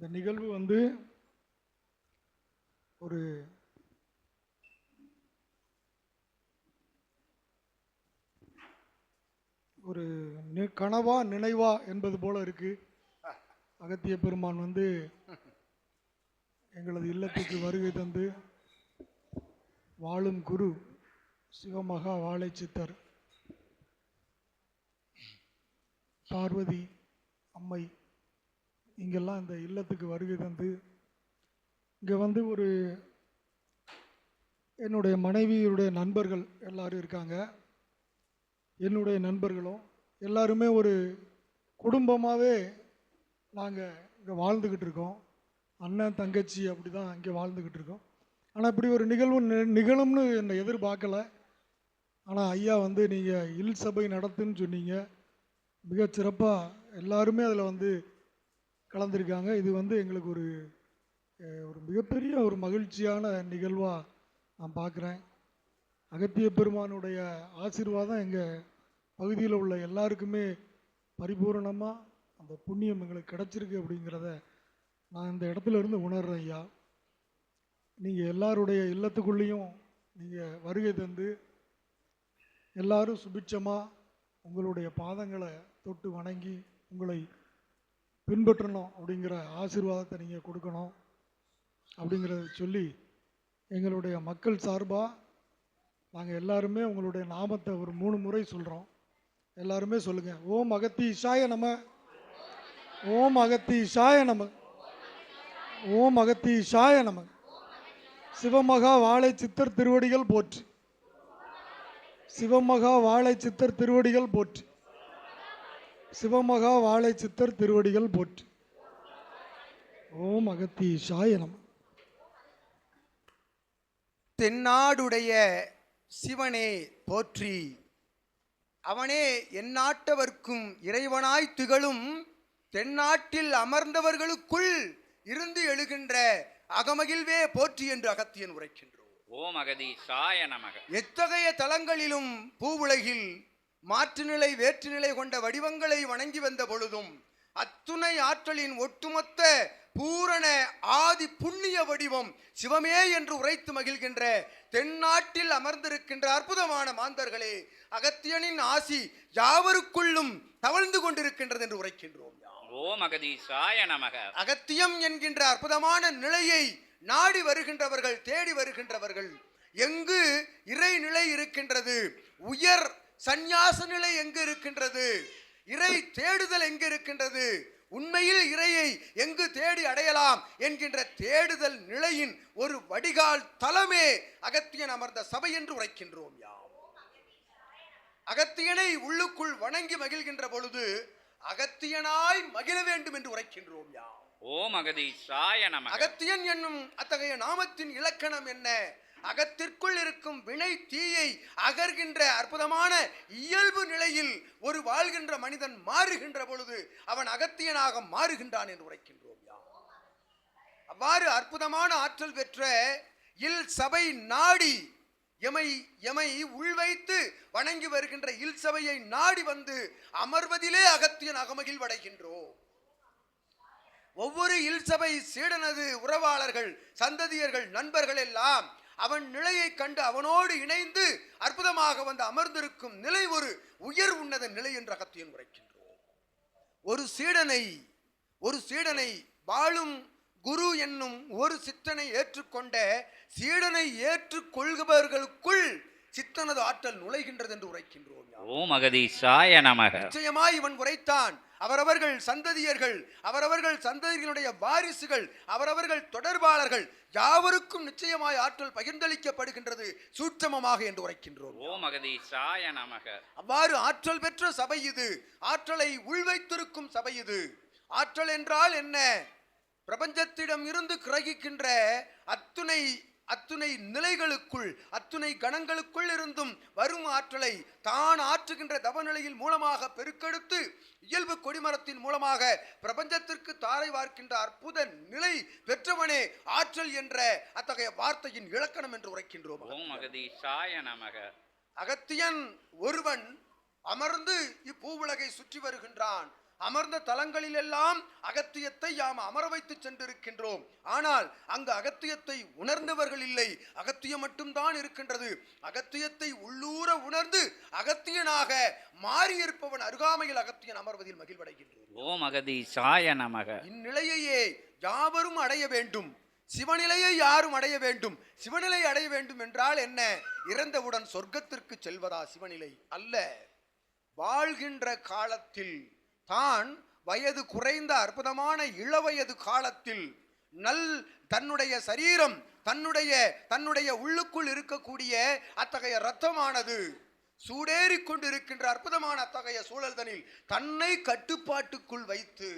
இந்த நிகழ்வு வந்து ஒரு ஒரு நி- கனவா நினைவா என்பது போல இருக்கு. அகத்திய பெருமான் வந்து எங்களது இல்லத்துக்கு வருகை தந்து வாழும் குரு சிவமகா வாழை சித்தர் பார்வதி அம்மை இங்கெல்லாம் இந்த இல்லத்துக்கு வருகை தந்து இங்கே வந்து ஒரு என்னுடைய மனைவியுடைய நண்பர்கள் எல்லாரும் இருக்காங்க. என்னுடைய நண்பர்களும் எல்லாருமே ஒரு குடும்பமாகவே நாங்கள் இங்கே வாழ்ந்துக்கிட்டு இருக்கோம். அண்ணன் தங்கச்சி அப்படி தான் இங்கே வாழ்ந்துக்கிட்டு இருக்கோம். ஆனால் இப்படி ஒரு நிகழ்வு நி- நிகழும்னு என்னை எதிர்பார்க்கல. ஆனால் ஐயா வந்து நீங்கள் இல் சபை நடத்துன்னு சொன்னீங்க. மிக சிறப்பாக எல்லாருமே அதில் வந்து கலந்துருக்காங்க. இது வந்து எங்களுக்கு ஒரு ஒரு மிகப்பெரிய ஒரு மகிழ்ச்சியான நிகழ்வாக நான் பார்க்குறேன் அகத்திய பெருமானுடைய ஆசீர்வாதம் எங்கள் பகுதியில் உள்ள எல்லாருக்குமே பரிபூரணமாக அந்த புண்ணியம் எங்களுக்கு கிடச்சிருக்கு அப்படிங்கிறத நான் இந்த இடத்துல இருந்து உணர்றேன் ஐயா. நீங்கள் எல்லாருடைய இல்லத்துக்குள்ளேயும் நீங்கள் வருகை தந்து எல்லாரும் சுபிட்சமாக உங்களுடைய பாதங்களை தொட்டு வணங்கி உங்களை பின்பற்றணும் அப்படிங்கிற ஆசீர்வாதத்தை நீங்கள் கொடுக்கணும் அப்படிங்கிறத சொல்லி எங்களுடைய மக்கள் சார்பாக நாங்கள் எல்லாருமே உங்களுடைய நாமத்தை ஒரு மூணு முறை சொல்கிறோம் எல்லாருமே சொல்லுங்கள் ஓம் அகத்தி இஷாய நம. ஓம் அகத்தி இஷாய நம. ஓம் அகத்தி இஷாய நம. சிவமகா வாழை சித்தர் திருவடிகள் போற்று. சிவமகா வாழை சித்தர் திருவடிகள் போற்று. சிவமகா வாழை சித்தர் திருவடிகள் போற்றி. ஓம் அகத்தி இஷாய நம. தென்னாடுடைய சிவனே போற்றி. அவனே எந்நாட்டவர்க்கும் இறைவனாய் திகழும் தென்னாட்டில் அமர்ந்தவர்களுக்குள் இருந்து எழுகின்ற அகமகிழ்வே போற்றி என்று அகத்தியன் உரைக்கின்றோம். ஓம் அகதீஷாய நமக. எத்தகைய தலங்களிலும் பூவுலகில் மாற்றுநிலை வேற்றுநிலை கொண்ட வடிவங்களை வணங்கி வந்த பொழுதும் அத்துணை ஆற்றலின் ஒட்டுமொத்த பூரண ஆதி புண்ணிய வடிவம் சிவமே என்று உரைத்து மகிழ்கின்ற தென்னாட்டில் அமர்ந்திருக்கின்ற அற்புதமான மாந்தர்களே அகத்தியனின் ஆசி யாவருக்குள்ளும் தவழ்ந்து கொண்டிருக்கின்றது என்று உரைக்கின்றோம். ஓம் அகதீஷாய நமக. அகத்தியம் என்கின்ற அற்புதமான நிலையை நாடி வருகின்றவர்கள் தேடி வருகின்றவர்கள் எங்கு இறை நிலை இருக்கின்றது உயர் சந்நியாச நிலை எங்கு இருக்கின்றது இறை தேடுதல் எங்கு இருக்கின்றது உண்மையில் இறையை எங்கு தேடி அடையலாம் என்கின்ற தேடுதல் நிலையின் ஒரு வடிகால் தலமே அகத்தியன் அமர்ந்த சபை என்று உரைக்கின்றோம் யாம். அகத்தியனை உள்ளுக்குள் வணங்கி மகிழ்கின்ற பொழுது அகத்தியனாய் மகிழ வேண்டும் என்று உரைக்கின்றோம் யாம். ஓம் அகதீஷாய நமக. அகத்தியன் என்னும் அத்தகைய நாமத்தின் இலக்கணம் என்ன? அகத்திற்குள் இருக்கும் வினை தீயை அகர்கின்ற அற்புதமான இயல்பு நிலையில் ஒரு வாழ்கின்ற மனிதன் மாறுகின்ற பொழுது அவன் அகத்தியனாக மாறுகின்றான் என்று உரைக்கின்றோம். யார் அவ்வாறு அற்புதமான ஆற்றல் பெற்ற இல் சபை நாடி எமை எமை உள்வைத்து வணங்கி வருகின்ற இல் சபையை நாடி வந்து அமர்வதிலே அகத்தியன் அகமகிழ்வடைகின்றோம் ஒவ்வொரு இல்சபை சீடனது உறவாளர்கள் சந்ததியர்கள் நண்பர்கள் எல்லாம் அவன் நிலையை கண்டு அவனோடு இணைந்து அற்புதமாக வந்து அமர்ந்திருக்கும் நிலை ஒரு உயர் உன்னத நிலை என்று அகத்தியன் உரைக்கின்றோம். ஒரு சீடனை ஒரு சீடனை வாழும் குரு என்னும் ஒரு சித்தனை ஏற்றுக்கொண்ட சீடனை ஏற்றுக்கொள்பவர்களுக்குள் சித்தனது ஆற்றல் நுழைகின்றது என்று உரைக்கின்றோம். ஓம் நமக. நிச்சயமாய் இவன் உரைத்தான். அவரவர்கள் சந்ததியர்கள் அவரவர்கள் சந்ததிகளுடைய வாரிசுகள் அவரவர்கள் தொடர்பாளர்கள் யாவருக்கும் நிச்சயமாய் ஆற்றல் பகிர்ந்தளிக்கப்படுகின்றது. சூட்சமமாக என்று உரைக்கின்றோம். ஓம் அகதீஷாய நமக. அவ்வாறு ஆற்றல் பெற்ற சபை இது. ஆற்றலை உள்வைத்திருக்கும் சபை இது. ஆற்றல் என்றால் என்ன? பிரபஞ்சத்திடம் இருந்து கிரகிக்கின்ற அத்துணை அத்துணை நிலைகளுக்குள் அத்துணை கணங்களுக்குள் இருந்தும் வரும் ஆற்றலை தான் ஆற்றுகின்ற தவநிலையில் மூலமாக பெருக்கெடுத்து இயல்பு கொடிமரத்தின் மூலமாக பிரபஞ்சத்திற்கு தாரை வார்க்கின்ற அற்புத நிலை பெற்றவனே ஆற்றல் என்ற அத்தகைய வார்த்தையின் இலக்கணம் என்று உரைக்கின்றோம். அகத்தியன் ஒருவன் அமர்ந்து இப்பூவுலகை சுற்றி வருகின்றான். அமர்ந்த தலங்களிலெல்லாம் அகத்தியத்தை யாம் அமர வைத்து சென்றிருக்கின்றோம். ஆனால் அங்கு அகத்தியத்தை உணர்ந்தவர்கள் இல்லை. அகத்தியம் மட்டும்தான் இருக்கின்றது. அகத்தியத்தை உள்ளூர உணர்ந்து அகத்தியனாக மாறியிருப்பவன் அருகாமையில் அகத்தியன் அமர்வதில் மகிழ்வடைகின்றோம் ஓம் அகதீஷாய நமக. இந்நிலையையே யாவரும் அடைய வேண்டும். சிவநிலையை யாரும் அடைய வேண்டும். சிவநிலை அடைய வேண்டும் என்றால் என்ன? இறந்தவுடன் சொர்க்கத்திற்கு செல்வதா சிவநிலை அல்ல. வாழ்கின்ற காலத்தில் தான் வயது குறைந்த அற்புதமான இளவயது காலத்தில் நல் தன்னுடைய சரீரம் தன்னுடைய தன்னுடைய உள்ளுக்குள் இருக்கக்கூடிய அத்தகைய இரத்தமானது சூடேறிக் கொண்டிருக்கின்ற அற்புதமான அத்தகைய சூழல்தனில் தன்னை கட்டுப்பாட்டுக்குள் வைத்து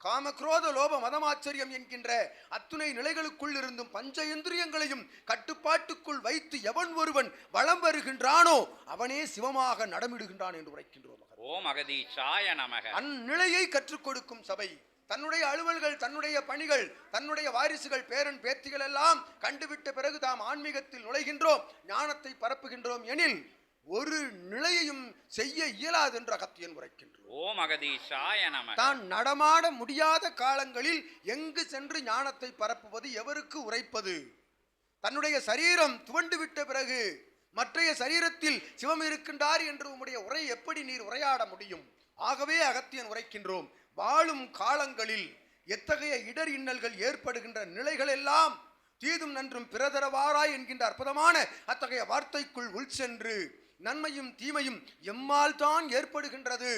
காமக்ரோத லோப மதமாச்சரியம் என்கின்ற அத்துணை நிலைகளுக்குள் இருந்தும் பஞ்ச இந்திரியங்களையும் கட்டுப்பாட்டுக்குள் வைத்து எவன் ஒருவன் வலம் வருகின்றானோ அவனே சிவமாக நடமிடுகின்றான் என்று உரைக்கின்றோம் ஓம் அகதீஷாய நமக. அந்நிலையை கற்றுக் கொடுக்கும் சபை தன்னுடைய அலுவல்கள் தன்னுடைய பணிகள் தன்னுடைய வாரிசுகள் பேரன் பேத்திகள் எல்லாம் கண்டுவிட்ட பிறகு தாம் ஆன்மீகத்தில் நுழைகின்றோம் ஞானத்தை பரப்புகின்றோம் எனில் ஒரு நிலையையும் செய்ய இயலாது என்று அகத்தியன் உரைக்கின்றோம் ஓம் அகதீஷாய நமக. தான் நடமாட முடியாத காலங்களில் எங்கு சென்று ஞானத்தை பரப்புவது எவருக்கு உரைப்பது? தன்னுடைய சரீரம் துவண்டு விட்ட பிறகு மற்றைய சரீரத்தில் சிவம் இருக்கின்றார் என்று உம்முடைய உரை எப்படி நீர் உரையாட முடியும்? ஆகவே அகத்தியன் உரைக்கின்றோம். வாழும் காலங்களில் எத்தகைய இடர் இன்னல்கள் ஏற்படுகின்ற நிலைகள் எல்லாம் தீதும் நன்றும் பிறதரவாராய் என்கின்ற அற்புதமான அத்தகைய வார்த்தைக்குள் உள் சென்று நன்மையும் தீமையும் எம்மால் தான் ஏற்படுகின்றது.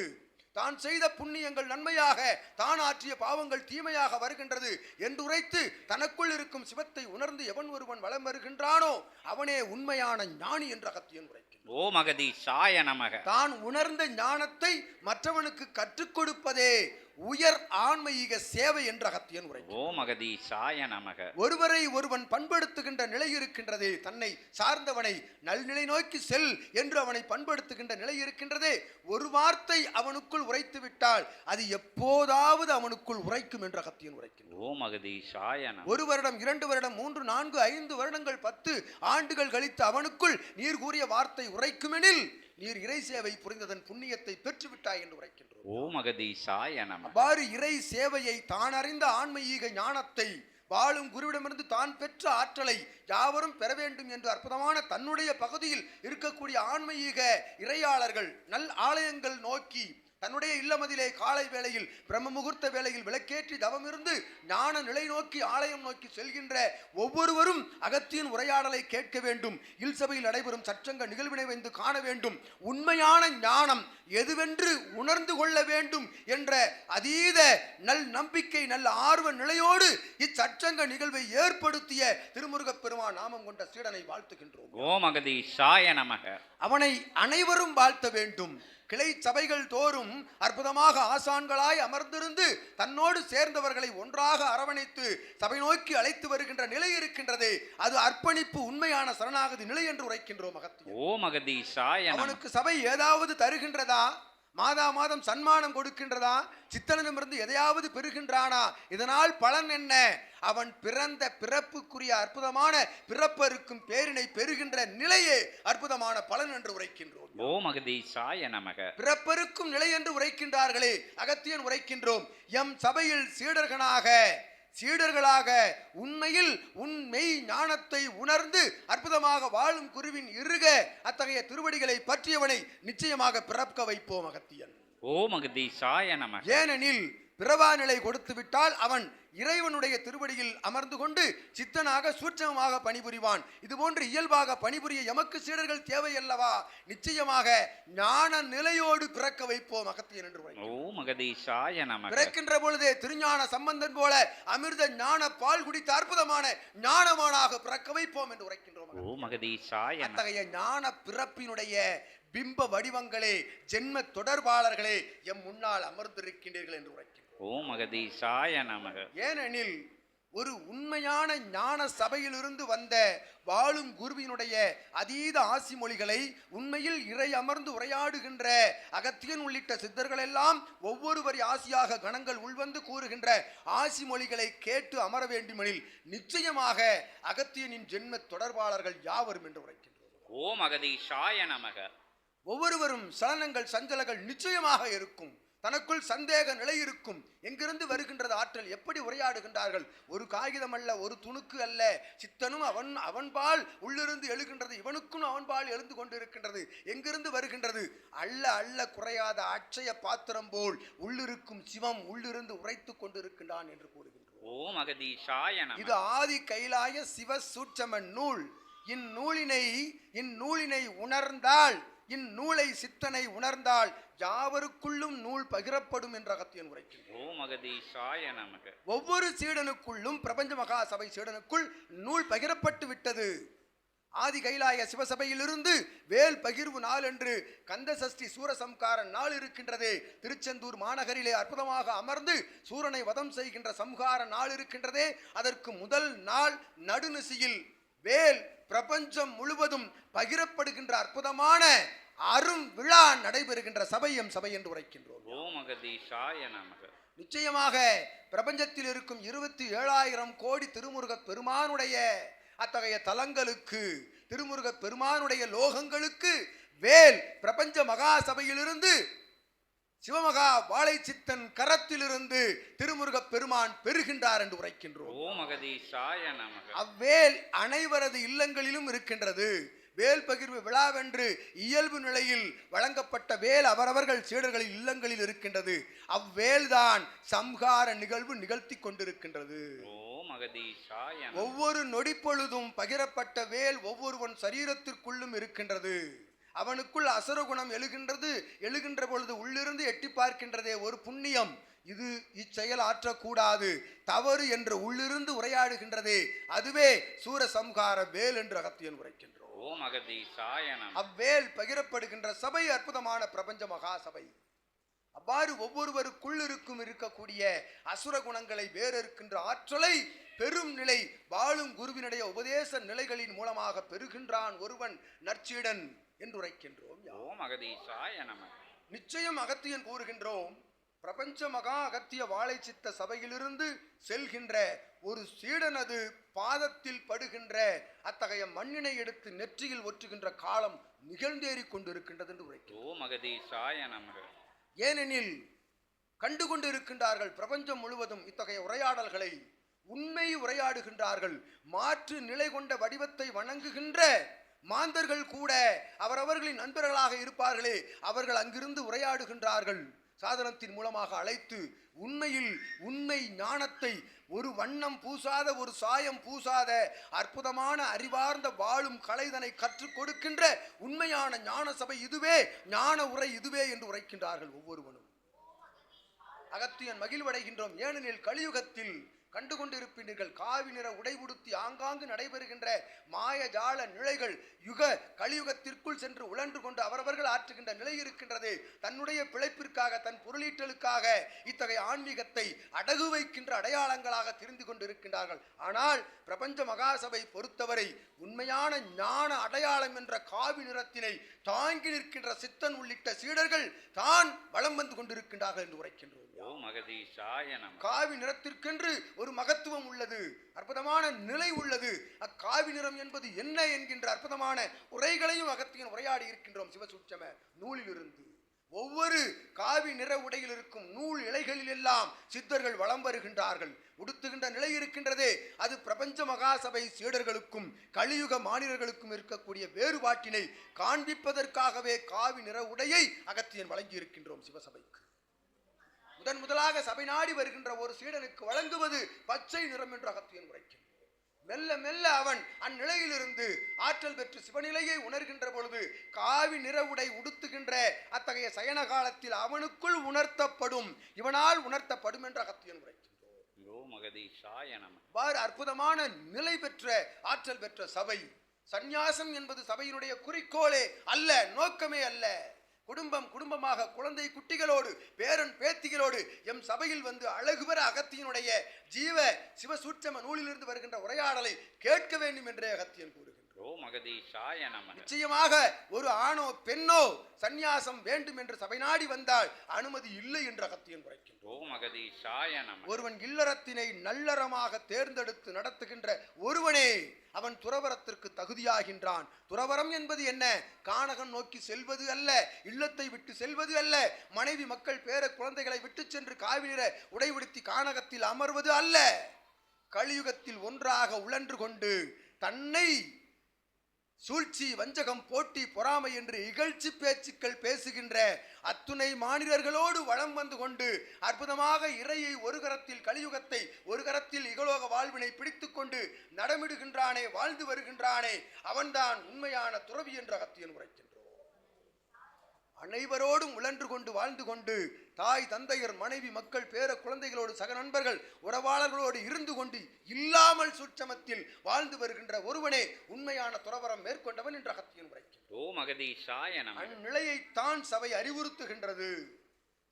தான் செய்த புண்ணியங்கள் நன்மையாக தான் ஆற்றிய பாவங்கள் தீமையாக வருகின்றது என்று உரைத்து தனக்குள் இருக்கும் சிவத்தை உணர்ந்து எவன் ஒருவன் வலம் வருகின்றானோ அவனே உண்மையான ஞானி என்ற அகத்தியன் உரைக்கின்றான். ஓம் அகதீஷாய நமக. தான் உணர்ந்த ஞானத்தை மற்றவனுக்கு கற்றுக் கொடுப்பதே உயர் ஆன்மீக சேவை என்ற அகத்தியன் உரை ஓம் அகதீஷாய நமக. ஒருவரை ஒருவன் பண்படுத்துகின்ற நிலை இருக்கின்றதே தன்னை சார்ந்தவனை நல்நிலை நோக்கி செல் என்று அவனை பண்படுத்துகின்ற நிலை இருக்கின்றதே ஒரு வார்த்தை அவனுக்குள் உரைத்து விட்டால் அது எப்போதாவது அவனுக்குள் உரைக்கும் என்ற அகத்தியன் உரைக்கின்றான். ஓம் அகதீஷாய நமக. ஒரு வருடம் இரண்டு வருடம் மூன்று நான்கு ஐந்து வருடங்கள் பத்து ஆண்டுகள் கழித்து அவனுக்குள் நீர் கூறிய வார்த்தை உரைக்குமெனில் நீர் இறை சேவை புரிந்ததன் புண்ணியத்தை பெற்றுவிட்டாய் என்று உரைக்கின்றோம் ஓம் அகதீஷாய நமக. அவ்வாறு இறை சேவையை தான் அறிந்த ஆன்மீக ஞானத்தை வாழும் குருவிடமிருந்து தான் பெற்ற ஆற்றலை யாவரும் பெற வேண்டும் என்று அற்புதமான தன்னுடைய பகுதியில் இருக்கக்கூடிய ஆன்மீக இறையாளர்கள் நல் ஆலயங்கள் நோக்கி தன்னுடைய இல்லமதிலே காலை வேளையில் பிரம்ம முகூர்த்த வேளையில் விளக்கேற்றி தவம் இருந்து ஞான நிலை நோக்கி ஆலயம் நோக்கி செல்கின்ற ஒவ்வொருவரும் அகத்தியின் உரையாடலை கேட்க வேண்டும். இல் சபையில் நடைபெறும் சற்றங்க நிகழ்வினை வந்து காண வேண்டும். உண்மையான ஞானம் எதுவென்று உணர்ந்து கொள்ள வேண்டும் என்ற அதீத நல் நம்பிக்கை நல்ல ஆர்வ நிலையோடு இச்சற்றங்க நிகழ்வை ஏற்படுத்திய திருமுருகப் பெருமான் நாமம் கொண்ட சீடனை வாழ்த்துகின்றோம். ஓம் அகதீஷாய நமக. அவனை அனைவரும் வாழ்த்த வேண்டும். கிளை சபைகள் தோறும் அற்புதமாக ஆசான்களாய் அமர்ந்திருந்து தன்னோடு சேர்ந்தவர்களை ஒன்றாக அரவணைத்து சபை நோக்கி அழைத்து வருகின்ற நிலை இருக்கின்றதே. அது அர்ப்பணிப்பு உண்மையான சரணாகதி நிலை என்று உரைக்கின்றோம் ஓம் அகதீஷாய நமக அவனுக்கு சபை ஏதாவது தருகின்றதா? மாதா மாதம் சன்மானம் கொடுக்கின்றதா? சித்தனிடமிருந்து எதையாவது பெறுகின்றானா? இதனால் பலன் என்ன? அவன் பிறந்த பிறப்புக்குரிய அற்புதமான பிறப்பருக்கும் பேரினை பெறுகின்ற நிலையே அற்புதமான பலன் என்று உரைக்கின்றோம். ஓம் அகதீஷாய நமக. பிறப்பருக்கும் நிலை என்று உரைக்கின்றார்களே. அகத்தியன் உரைக்கின்றோம். எம் சபையில் சீடர்களாக சீடர்களாக உண்மையில் உன் மெய் ஞானத்தை உணர்ந்து அற்புதமாக வாழும் குருவின் இருக அத்தகைய திருவடிகளை பற்றியவனை நிச்சயமாக பிறக்க வைப்போம் அகத்தியன் ஓம் அகதீஷாய நமக. ஏனெனில் பிறவா நிலை கொடுத்து விட்டால் அவன் இறைவனுடைய திருவடியில் அமர்ந்து கொண்டு சித்தனாக சூட்சமமாக பணிபுரிவான். இதுபோன்று இயல்பாக பணிபுரிய எமக்கு சீடர்கள் தேவை அல்லவா நிச்சயமாக ஞான நிலையோடு பிறக்க வைப்போம் அகத்தியன் என்று உரைக்கிறார். ஓம் அகதீஷாய நமக. பிறக்கின்ற பொழுதே திருஞான சம்பந்தன் போல அமிர்த ஞான பால் குடித்த அற்புதமான ஞானமானாக பிறக்க வைப்போம் என்று உரைக்கின்றோம் ஓம் அகதீஷாய நமக. அத்தகைய ஞான பிறப்பினுடைய பிம்ப வடிவங்களே ஜென்ம தொடர்பாளர்களே எம் முன்னால் அமர்ந்திருக்கின்றீர்கள் என்று உரைக்கின்றோம். ஓம் அகதீஷாய நமக. ஏனெனில் ஒரு உண்மையான ஞான சபையிலிருந்து வந்த வாழும் குருவினுடைய அதீத ஆசி மொழிகளை உண்மையில் இறை அமர்ந்து உரையாடுகின்ற அகத்தியன் உள்ளிட்ட சித்தர்கள் எல்லாம் ஒவ்வொருவர் ஆசியாக கணங்கள் உள்வந்து கூறுகின்ற ஆசி மொழிகளை கேட்டு அமர வேண்டுமெனில் நிச்சயமாக அகத்தியனின் ஜென்ம தொடர்பாளர்கள் யாவரும் என்று உரைக்கின்றோம். ஓம் அகதீஷாய நமக. ஒவ்வொருவரும் சலனங்கள் சஞ்சலங்கள் நிச்சயமாக இருக்கும். தனக்குள் சந்தேக நிலை இருக்கும். எங்கிருந்து வருகின்றது ஆற்றல்? எப்படி உரையாடுகின்றார்கள்? ஒரு காகிதம் அல்ல ஒரு துணுக்கு அல்ல. சித்தனும் அவன் அவன்பால் உள்ளிருந்து எழுகின்றது இவனுக்கும் அவன்பால் எழுந்து கொண்டிருக்கின்றது. எங்கிருந்து வருகின்றது? அல்ல அல்ல குறையாத அட்சய பாத்திரம் போல் உள்ளிருக்கும் சிவம் உள்ளிருந்து உரைத்துக் கொண்டிருக்கின்றான் என்று கூறுகின்றோம். ஓம் அகதீஷாய இது ஆதி கைலாய சிவ சூட்சம நூல். இந்நூலினை இந்நூலினை உணர்ந்தால் இந்நூலை சித்தனை உணர்ந்தால் யாவருக்குள்ளும் நூல் பகிரப்படும் என்ற அகத்தியன் நமக. ஒவ்வொரு சீடனுக்குள்ளும் பிரபஞ்ச மகா சபை சீடனுக்குள் நூல் பகிரப்பட்டு விட்டது. ஆதி கைலாய சிவசபையிலிருந்து வேல் பகிர்வு நாள் என்று கந்த சஷ்டி சூரசம்கார நாள் இருக்கின்றதே. திருச்செந்தூர் மாநகரிலே அற்புதமாக அமர்ந்து சூரனை வதம் செய்கின்ற சம்ஹார நாள் இருக்கின்றதே. அதற்கு முதல் நாள் நடுநிசியில் வேல் பிரபஞ்சம் முழுவதும் பகிரப்படுகின்ற அற்புதமான அரும் விழா நடைபெறுகின்ற சபையம் சபை என்று உரைக்கின்றோம். ஓம் அகதீஷாய நமக. நிச்சயமாக பிரபஞ்சத்தில் இருக்கும் இருபத்தி ஏழாயிரம் கோடி திருமுருகப் பெருமானுடைய அத்தகைய தலங்களுக்கு திருமுருகப் பெருமானுடைய லோகங்களுக்கு வேல் பிரபஞ்ச மகா சிவமகா வாழைச்சித்தன் கரத்திலிருந்து திருமுருகப் பெருமான் பெறுகின்றார் என்று உரைக்கின்றோம். அவ்வேல் அனைவரது இல்லங்களிலும் இருக்கின்றது. வேல் பகிர்வு விழாவென்று இயல்பு நிலையில் வழங்கப்பட்ட வேல் அவரவர்கள் சீடர்களின் இல்லங்களில் இருக்கின்றது. அவ்வேல்தான் சம்ஹார நிகழ்வு நிகழ்த்தி கொண்டிருக்கின்றது. ஒவ்வொரு நொடிப்பொழுதும் பகிரப்பட்ட வேல் ஒவ்வொருவன் சரீரத்திற்குள்ளும் இருக்கின்றது. அவனுக்குள் அசுரகுணம் எழுகின்றது. எழுகின்ற பொழுது உள்ளிருந்து எட்டி பார்க்கின்றதே ஒரு புண்ணியம். இது இச்செயல் ஆற்றக்கூடாது. தவறு என்று உள்ளிருந்து உரையாடுகின்றதே. அதுவே சூரசம்ஹார வேல் என்று அகத்தியன் உரைக்கின்றோம் அவ்வேல் பகிரப்படுகின்ற சபை அற்புதமான பிரபஞ்ச மகா சபை அவ்வாறு ஒவ்வொருவருக்குள் இருக்கும் இருக்கக்கூடிய அசுர குணங்களை வேறறுக்கின்ற ஆற்றலை பெரும் நிலை வாழும் குருவினுடைய உபதேச நிலைகளின் மூலமாக பெறுகின்றான் ஒருவன் நற்சீடன். என்று உரைக்கின்றோம் யாம். ஓம் அகதீஷாய நமக நிச்சயம் அகத்தியன் கூறுகின்றோம். பிரபஞ்ச மகா அகத்திய வாழைச்சித்த சபையிலிருந்து செல்கின்ற ஒரு சீடனது பாதத்தில் படுகின்ற அத்தகைய மண்ணினை எடுத்து நெற்றியில் ஒற்றுகின்ற காலம் நிகழ்ந்தேறிக் கொண்டிருக்கின்றது என்று உரைக்கிறோம். ஏனெனில் கண்டு கொண்டிருக்கின்றார்கள் பிரபஞ்சம் முழுவதும் இத்தகைய உரையாடல்களை உண்மை உரையாடுகின்றார்கள் மாற்று நிலை கொண்ட வடிவத்தை வணங்குகின்ற மாந்தர்கள் கூட அவரவர்களின் நண்பர்களாக இருப்பார்களே அவர்கள் அங்கிருந்து உரையாடுகின்றார்கள். சாதனத்தின் மூலமாக அழைத்து உண்மையில் உண்மை ஞானத்தை ஒரு வண்ணம் பூசாத ஒரு சாயம் பூசாத அற்புதமான அறிவார்ந்த வாழும் கலைதனை கற்றுக் கொடுக்கின்ற உண்மையான ஞான சபை இதுவே ஞான உரை இதுவே என்று உரைக்கின்றார்கள் ஒவ்வொருவனும். அகத்தியன் மகிழ்வடைகின்றோம். ஏனெனில் கலியுகத்தில் கண்டு கொண்டிருப்பீர்கள் காவி நிற உடை உடுத்தி ஆங்காங்கு நடைபெறுகின்ற மாயஜால நிலைகள் யுக கலியுகத்திற்குள் சென்று உழன்று கொண்டு அவரவர்கள் ஆற்றுகின்ற நிலை இருக்கின்றது. தன்னுடைய பிழைப்பிற்காக தன் பொருளீட்டலுக்காக இத்தகைய ஆன்மீகத்தை அடகு வைக்கின்ற அடையாளங்களாக தெரிந்து கொண்டிருக்கின்றார்கள். ஆனால் பிரபஞ்ச மகாசபை பொறுத்தவரை உண்மையான ஞான அடையாளம் என்ற காவி நிறத்தினை தாங்கி நிற்கின்ற சித்தன் உள்ளிட்ட சீடர்கள் தான் வலம் வந்து கொண்டிருக்கின்றார்கள் என்று உரைக்கின்றோம். காவி நிறத்திற்கென்று ஒரு மகத்துவம் உள்ளது அற்புதமான நிலை உள்ளது. அக்காவி நிறம் என்பது என்ன என்கின்ற அற்புதமான உரைகளையும் அகத்தியன் உரையாடி இருக்கின்றோம் சிவசூட்சம நூலிலிருந்து. ஒவ்வொரு காவி நிற உடையில் இருக்கும் நூல் இலைகளில் எல்லாம் சித்தர்கள் வலம் வருகின்றார்கள். உடுத்துகின்ற நிலை இருக்கின்றதே அது பிரபஞ்ச மகாசபை சீடர்களுக்கும் கலியுக மாநிலர்களுக்கும் இருக்கக்கூடிய வேறுபாட்டினை காண்பிப்பதற்காகவே காவி நிற உடையை அகத்தியன் வழங்கி இருக்கின்றோம் சிவசபைக்கு. முதன் முதலாக சபை நாடி வருகின்ற ஒரு சீடனுக்கு வழங்குவது பச்சை நிறம் என்று அகத்தியன் உரைக்கின்றான் மெல்ல மெல்ல அவன் அந்நிலையிலிருந்து ஆற்றல் பெற்று சிவநிலையை உணர்கின்ற பொழுது காவி நிற உடை உடுத்துகின்ற அத்தகைய சயன காலத்தில் அவனுக்குள் உணர்த்தப்படும் இவனால் உணர்த்தப்படும் என்று அகத்தியன் நமக இவ்வாறு அற்புதமான நிலை பெற்ற ஆற்றல் பெற்ற சபை சந்நியாசம் என்பது சபையினுடைய குறிக்கோளே அல்ல நோக்கமே அல்ல. குடும்பம் குடும்பமாக குழந்தை குட்டிகளோடு பேரன் பேத்திகளோடு எம் சபையில் வந்து அழகு பெற அகத்தியனுடைய ஜீவ சிவசூட்சம நூலிலிருந்து வருகின்ற உரையாடலை கேட்க வேண்டும் என்றே அகத்தியன் கூறுகின்றோம் நிச்சயமாக ஒரு ஆணோ பெண்ணோ சந்நியாசம் வேண்டும் என்று சபை நாடி வந்தால் அனுமதி இல்லை என்று அகத்தியன் குறைக்கின்றோம் ஒருவன் இல்லறத்தினை நல்லறமாக தேர்ந்தெடுத்து நடத்துகின்ற ஒருவனே அவன் துறவரத்திற்கு தகுதியாகின்றான். துறவரம் என்பது என்ன? கானகம் நோக்கி செல்வது அல்ல இல்லத்தை விட்டு செல்வது அல்ல மனைவி மக்கள் பேர குழந்தைகளை விட்டு சென்று காவிர உடைவிடுத்தி கானகத்தில் அமர்வது அல்ல. கலியுகத்தில் ஒன்றாக உழன்று கொண்டு தன்னை சூழ்ச்சி வஞ்சகம் போட்டி பொறாமை என்று இகழ்ச்சி பேச்சுக்கள் பேசுகின்ற அத்துணை மாநிலர்களோடு வளம் வந்து கொண்டு அற்புதமாக இறையை ஒரு கரத்தில் கலியுகத்தை ஒரு கரத்தில் இகலோக வாழ்வினை பிடித்துக்கொண்டு நடமிடுகின்றானே வாழ்ந்து வருகின்றானே அவன்தான் உண்மையான துறவி என்று அகத்தியன் உரைக்கின்றோம். அனைவரோடும் உழன்று கொண்டு வாழ்ந்து கொண்டு தாய் தந்தையர் மனைவி மக்கள் பேர குழந்தைகளோடு சக நண்பர்கள் உறவாளர்களோடு இருந்து கொண்டு இல்லாமல் சுற்றமத்தில் வாழ்ந்து வருகின்ற ஒருவனே உண்மையான துறவரம் மேற்கொண்டவன் என்று அகத்தியன் உரைக்கின்றான் ஓம் அகதீஷாய நமக. அந்நிலையைத்தான் சபை அறிவுறுத்துகின்றது.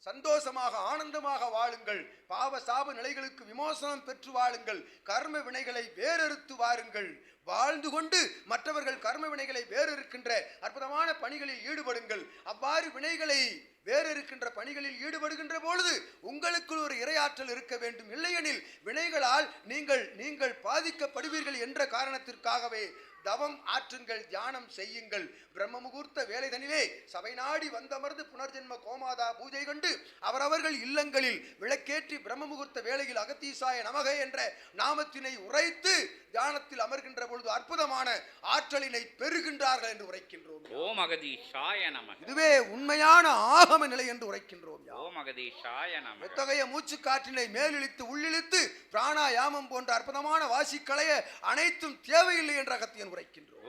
சந்தோஷமாக ஆனந்தமாக வாழுங்கள். பாவ சாப நிலைகளுக்கு விமோசனம் பெற்று வாழுங்கள். கர்ம வினைகளை வேறறுத்து வாருங்கள். வாழ்ந்து கொண்டு மற்றவர்கள் கர்ம வினைகளை வேறறுக்கின்ற அற்புதமான பணிகளில் ஈடுபடுங்கள். அவ்வாறு வினைகளை வேறறுக்கின்ற பணிகளில் ஈடுபடுகின்ற பொழுது உங்களுக்குள் ஒரு இரையாற்றல் இருக்க வேண்டும். இல்லையெனில் வினைகளால் நீங்கள் நீங்கள் பாதிக்கப்படுவீர்கள் என்ற காரணத்திற்காகவே தவம் ஆற்றுங்கள் தியானம் செய்யுங்கள். பிரம்ம முகூர்த்த வேலைதனிலே சபை நாடி வந்தமர்ந்து புனர்ஜென்ம கோமாதா பூஜை கண்டு அவரவர்கள் இல்லங்களில் விளக்கேற்றி பிரம்ம முகூர்த்த வேளையில் அகத்தீசாய நமக என்ற நாமத்தினை உரைத்து தியானத்தில் அமர்கின்ற பொழுது அற்புதமான ஆற்றலினை பெறுகின்றார்கள் என்று உரைக்கின்றோம் ஓம் அகதீஷாய நமக. இதுவே உண்மையான ஆகம நிலை என்று உரைக்கின்றோம். ஓம் அகதீஷாய நமக. எத்தகைய மூச்சு காற்றினை மேலிழித்து உள்ளிழித்து பிராணாயாமம் போன்ற அற்புதமான வாசிக்கலைய அனைத்தும் தேவையில்லை என்ற அகத்தியன் உரைக்கின்றோம்.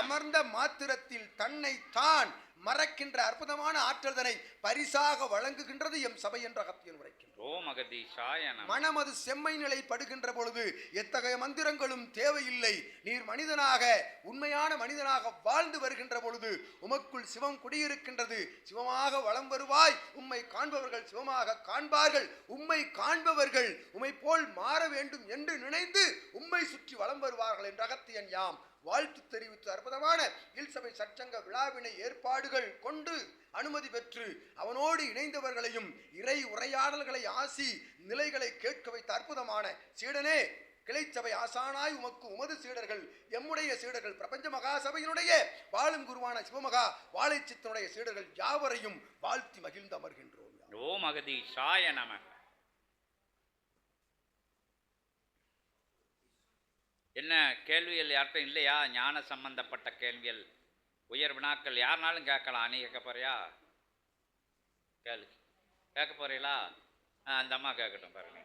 அமர்ந்த மாத்திரத்தில் தன்னை தான் மறக்கின்ற அற்புதமான ஆற்றல்தனை பரிசாக வழங்குகின்றது எம் சபை என்ற அகத்தியன் உரைக்கின்றோம் ஓம் அகதீஷாய நமக மனம் அது செம்மை நிலை படுகின்ற பொழுது எத்தகைய மந்திரங்களும் தேவையில்லை. நீர் மனிதனாக உண்மையான மனிதனாக வாழ்ந்து வருகின்ற பொழுது உமக்குள் சிவம் குடியிருக்கின்றது. சிவமாக வலம் வருவாய். உம்மை காண்பவர்கள் சிவமாக காண்பார்கள். உம்மை காண்பவர்கள் உம்மை போல் மாற வேண்டும் என்று நினைந்து உம்மை சுற்றி வலம் வருவார்கள் என்ற அகத்தியன் யாம். வாழ்த்து தெரிவித்து அற்புதமான இல்சபை சற்சங்க விழாவினை ஏற்பாடுகள் கொண்டு அனுமதி பெற்று அவனோடு இணைந்தவர்களையும் இறை உரையாடல்களை ஆசி நிலைகளை கேட்க வைத்த அற்புதமான சீடனே கிளைச்சபை ஆசானாய் உமக்கு உமது சீடர்கள் எம்முடைய சீடர்கள் பிரபஞ்ச மகா சபையினுடைய வாழும் குருவான சிவமகா வாழைச்சித்தனுடைய சீடர்கள் யாவரையும் வாழ்த்தி மகிழ்ந்து அமர்கின்றோம். ஓம் அகதீஷாய நமக என்ன கேள்விகள் யார்கிட்டும் இல்லையா? ஞான சம்பந்தப்பட்ட கேள்விகள். உயர் வினாக்கள் யாருனாலும் கேட்கலாம். நீ கேட்க போறியா? கேளு. கேட்க போறீங்களா? ஆ அந்த அம்மா கேட்கட்டும் பாருங்க.